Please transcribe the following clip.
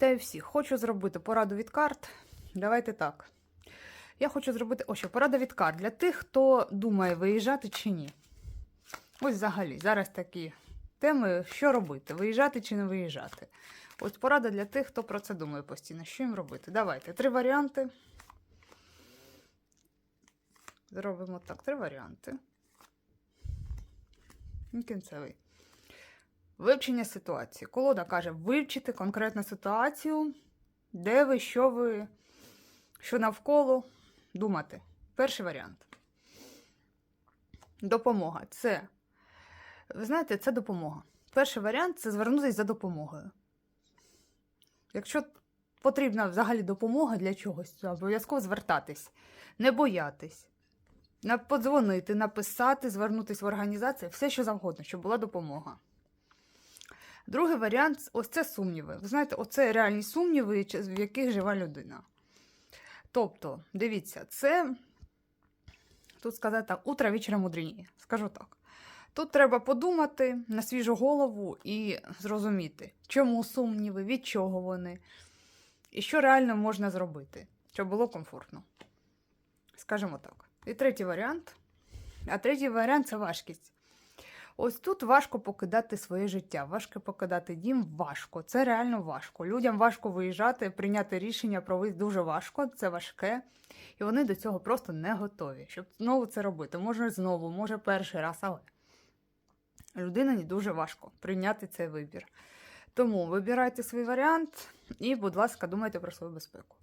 Вітаю всіх. Хочу зробити пораду від карт. Давайте так. Я хочу зробити ось що, порада від карт для тих, хто думає, виїжджати чи ні. Ось взагалі, зараз такі теми, що робити, виїжджати чи не виїжджати. Ось порада для тих, хто про це думає постійно. Що їм робити? Давайте. Три варіанти. Зробимо так, три варіанти. І кінцевий. Вивчення ситуації. Колода каже, вивчити конкретну ситуацію, де ви, що ви, що навколо думати. Перший варіант. Допомога. Це, ви знаєте, це допомога. Перший варіант це звернутися за допомогою. Якщо потрібна взагалі допомога для чогось, то обов'язково звертатись, не боятись, подзвонити, написати, звернутися в організацію, все що завгодно, щоб була допомога. Другий варіант ось це сумніви. Ви знаєте, оце реальні сумніви, в яких жива людина. Тобто, дивіться, це тут сказати утро вечора мудріє. Скажу так. Тут треба подумати на свіжу голову і зрозуміти, чому сумніви, від чого вони, і що реально можна зробити, щоб було комфортно. Скажімо так. І третій варіант. А третій варіант це важкість. Ось тут важко покидати своє життя, важко покидати дім, важко. Це реально важко. Людям важко виїжджати, прийняти рішення про дуже важко, це важке. І вони до цього просто не готові, щоб знову це робити. Може знову, може перший раз, але людині дуже важко прийняти цей вибір. Тому вибирайте свій варіант і, будь ласка, думайте про свою безпеку.